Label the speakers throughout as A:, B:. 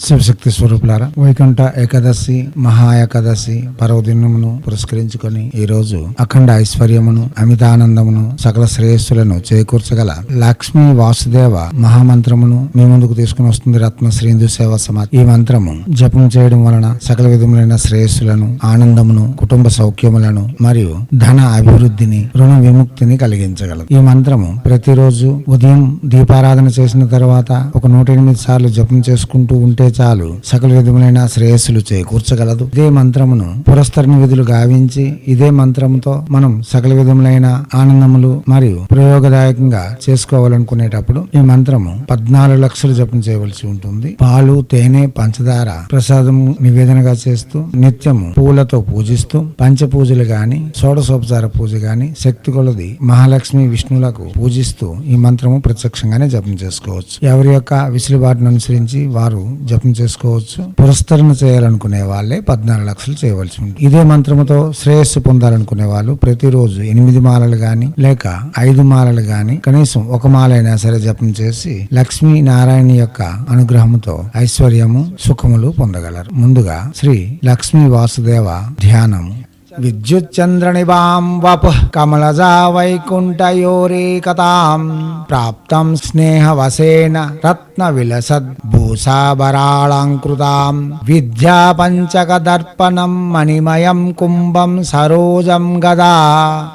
A: శివశక్తి స్వరూపులారా వైకుంఠ ఏకాదశి మహా ఏకాదశి పర్వదినమును పురస్కరించుకొని ఈ రోజు అఖండ ఐశ్వర్యమును అమితానందమును సకల శ్రేయస్సులను చేకూర్చగల లక్ష్మీ వాసుదేవ మహామంత్రమును మీ ముందుకు తీసుకుని వస్తుంది రత్న శ్రీందు సేవ సమాధి. ఈ మంత్రము జపం చేయడం వలన సకల విధములైన శ్రేయస్సులను ఆనందమును కుటుంబ సౌఖ్యములను మరియు ధన అభివృద్ధిని రుణ విముక్తిని కలిగించగలదు. ఈ మంత్రము ప్రతిరోజు ఉదయం దీపారాధన చేసిన తర్వాత ఒక నూట ఎనిమిది సార్లు జపం చేసుకుంటూ ఉంటే చాలు. సకల విధములైన శ్రేయస్సులు చేకూర్చగలదు ఇదే మంత్రమును పురస్తరణ విధులు గావించి ఇదే మంత్రముతో మనం సకల విధములైన ఆనందములు మరియు ప్రయోగదాయకంగా చేసుకోవాలనుకునేటప్పుడు ఈ మంత్రము పద్నాలుగు లక్షలు జపం చేయవలసి ఉంటుంది. పాలు తేనె పంచదార ప్రసాదం నివేదనగా చేస్తూ నిత్యము పూలతో పూజిస్తూ పంచ పూజలు గాని షోడశోపచార పూజ గాని శక్తి కొలది మహాలక్ష్మి విష్ణువులకు పూజిస్తూ ఈ మంత్రము ప్రత్యక్షంగానే జపం చేసుకోవచ్చు. ఎవరి యొక్క విసులుబాటును అనుసరించి వారు జపం చేసుకోవచ్చు. పురస్కరణ చేయాలనుకునే వాళ్ళే పద్నాలుగు లక్షలు చేయవలసి ఉంటుంది. ఇదే మంత్రముతో శ్రేయస్సు పొందాలనుకునే వాళ్ళు ప్రతిరోజు ఎనిమిది మాలలు గాని లేక ఐదు మాలలు గాని కనీసం ఒక మాలైనా అయినా సరే జపం చేసి లక్ష్మీ నారాయణ యొక్క అనుగ్రహముతో ఐశ్వర్యము సుఖములు పొందగలరు. ముందుగా శ్రీ లక్ష్మీ వాసుదేవ ధ్యానము. विद्युच्चन्द्रनिवां वपुः कमलजा वैकुण्ठयोरेकतां प्राप्तं स्नेहवसेन रत्नविलसद्भूषाबराळाङ्कृतां विद्यापञ्चकदर्पणं मणिमयं कुम्भं सरोजं गदा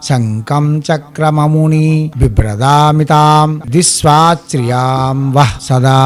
A: शङ्कं चक्रममुनि बिभ्रदामि तां दिस्वाश्रियाँ वः सदा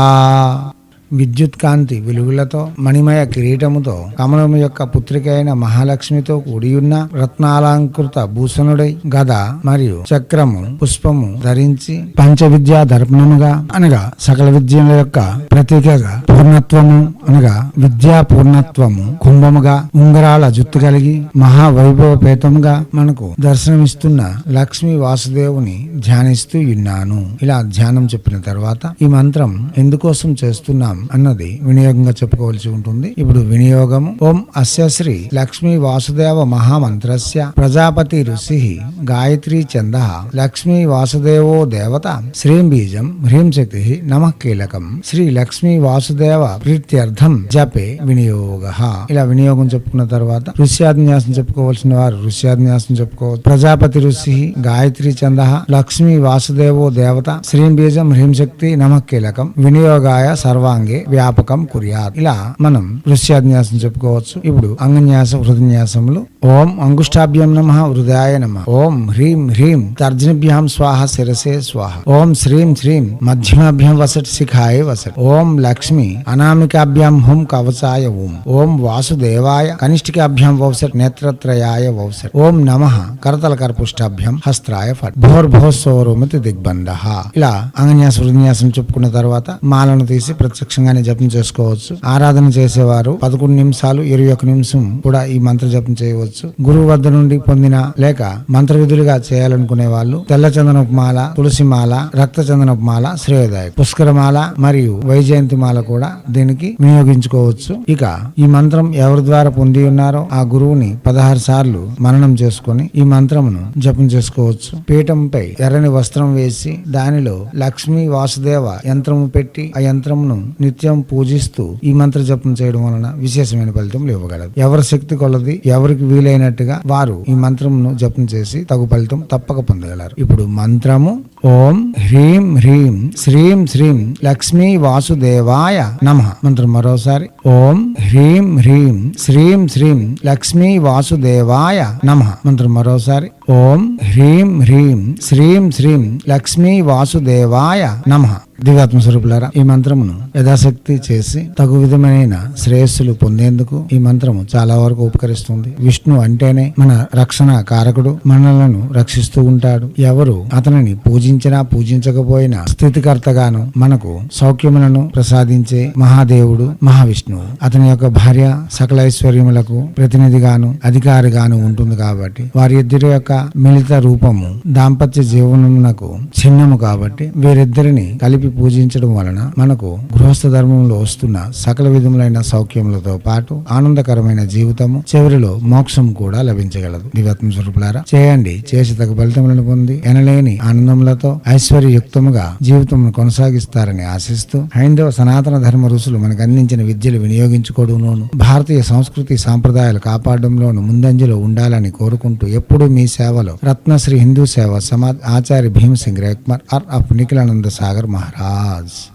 A: విద్యుత్ కాంతి వెలుగులతో మణిమయ కిరీటముతో కమలము యొక్క పుత్రిక అయిన మహాలక్ష్మితో కూడి ఉన్న రత్నాలంకృత భూషణుడై గద మరియు చక్రము పుష్పము ధరించి పంచ విద్యా దర్పణముగా అనగా సకల విద్యల యొక్క ప్రతీకగా పూర్ణత్వము అనగా విద్యా పూర్ణత్వము కుంభముగా ఉంగరాల జుత్తు కలిగి మహావైభవపేతముగా మనకు దర్శనమిస్తున్న లక్ష్మీ వాసుదేవుని ధ్యానిస్తూ ఉన్నాను. ఇలా ధ్యానం చెప్పిన తర్వాత ఈ మంత్రం ఎందుకోసం చేస్తున్నాం? అన్నది వినియోగంగా చెప్పుకోవాల్సి ఉంటుంది. ఇప్పుడు వినియోగం ఓం అస్యశ్రీ లక్ష్మీ వాసుదేవ మహామంత్రస్య ప్రజాపతి ఋషి గాయత్రీ చంద లక్ష్మీ వాసుదేవో దేవత శ్రీం బీజం హ్రీం శక్తి నమ కీలకం. శ్రీ లక్ష్మీ వాసుదేవ ప్రీత్యర్థం జపే వినియోగ. ఇలా వినియోగం చెప్పుకున్న తర్వాత ఋష్యాన్యాసం చెప్పుకోవాల్సిన వారు ఋష్యాన్యాసం చెప్పుకోవచ్చు. ప్రజాపతి ఋషి గాయత్రి చంద లక్ష్మీ వాసుదేవో దేవత శ్రీం బీజం హ్రీం శక్తి నమ కీలకం. వినియోగాయ సర్వాంగి వ్యాపకం కుర్యాత్. ఇలా మనం వృష్యాన్యాసం చెప్పుకోవచ్చు. ఇప్పుడు అంగన్యాస హృదన్యాసములు ఓం అంగుష్టాభ్యం నమ హృదయాయ నమ. ఓం హ్రీం హ్రీం తర్జనభ్యాం స్వాహ శిరసే స్వాహ. ఓం శ్రీం శ్రీం మధ్యమాభ్యం వసట్ శిఖాయ వసట్ ఓం లక్ష్మి అనామికాభ్యాం హుం కవచాయ ఓం ఓం వాసుదేవాయ కనిష్ఠికాభ్యాం వౌసట్ నేత్రత్రయాయ వౌసట్ ఓం నమ కరతల కర్పుష్టాభ్యం హస్త్రాయ ఫట్. భోర్ భోసోరుమతి దిగ్బంధ. ఇలా అంగన్యాస హృదన్యాసం చెప్పుకున్న తర్వాత మాలను తీసి ప్రత్యక్షంగానే జపం చేసుకోవచ్చు. ఆరాధన చేసేవారు పదకొండు నిమిషాలు ఇరవై ఒక నిమిషం కూడా ఈ మంత్ర జపం చేయవచ్చు. గురువు వద్ద నుండి పొందిన లేక మంత్ర విధులుగా చేయాలనుకునే వాళ్ళు తెల్ల చందనపు మాల తులసి మాల రక్త చందనపు మాల శ్రేయదాయక్ పుష్కరమాల మరియు వైజయంతి మాల కూడా దీనికి వినియోగించుకోవచ్చు. ఇక ఈ మంత్రం ఎవరి ద్వారా పొంది ఉన్నారో ఆ గురువుని పదహారు సార్లు మననం చేసుకొని ఈ మంత్రమును జపం చేసుకోవచ్చు. పీఠంపై ఎర్రని వస్త్రం వేసి దానిలో లక్ష్మీ వాసుదేవ యంత్రము పెట్టి ఆ యంత్రమును నిత్యం పూజిస్తూ ఈ మంత్ర జపం చేయడం వలన విశేషమైన ఫలితం ఇవ్వగలదు. ఎవరి శక్తి కొలది ఎవరికి వీలైనట్టుగా వారు ఈ మంత్రమును జపం చేసి తగు ఫలితం తప్పక పొందగలరు. ఇప్పుడు మంత్రము ఓం హ్రీం హ్రీం శ్రీం శ్రీం లక్ష్మీ వాసుదేవాయ నమ. మంత్రం మరోసారి ఓం హ్రీం హ్రీం శ్రీం శ్రీం లక్ష్మీ వాసుదేవాయ నమ. మంత్రం మరోసారి ఓం హ్రీం హ్రీం శ్రీం శ్రీం లక్ష్మీ వాసుదేవాయ నమ. దివ్యాత్మ స్వరూపులారా ఈ మంత్రమును యథాశక్తి చేసి తగు విధమైన శ్రేయస్సులు పొందేందుకు ఈ మంత్రము చాలా వరకు ఉపకరిస్తుంది. విష్ణు అంటేనే మన రక్షణ కారకుడు మనలను రక్షిస్తూ ఉంటాడు. ఎవరు అతనిని పూజించినా పూజించకపోయినా స్థితికర్తగాను మనకు సౌఖ్యములను ప్రసాదించే మహాదేవుడు మహావిష్ణువు. అతని యొక్క భార్య సకల ఐశ్వర్యములకు ప్రతినిధిగాను అధికారిగాను ఉంటుంది కాబట్టి వారి ఇద్దరి యొక్క మిళిత రూపము దాంపత్య జీవనమునకు చిహ్నము కాబట్టి వీరిద్దరిని కలిపి పూజించడం వలన మనకు గృహస్థ ధర్మంలో వస్తున్న సకల విధములైన సౌఖ్యములతో పాటు ఆనందకరమైన జీవితము చివరిలో మోక్షం కూడా లభించగలదు. దివత్మ స్వరూపులారా చేయండి. చేసి తగ ఫలితములను పొంది ఎనలేని ఆనందములతో ఐశ్వర్యయుక్తముగా జీవితమును కొనసాగిస్తారని ఆశిస్తూ హైందవ సనాతన ధర్మ ఋషులు మనకు అందించిన విద్యలు వినియోగించుకోవడంలోను భారతీయ సంస్కృతి సాంప్రదాయాలు కాపాడడంలోను ముందంజలో ఉండాలని కోరుకుంటూ ఎప్పుడూ మీ సేవలో Ratnashri Hindu Seva Samaj Acharya Bhimsingh Rekmar R. Of Nikhilananda Sagar Maharaj. cars.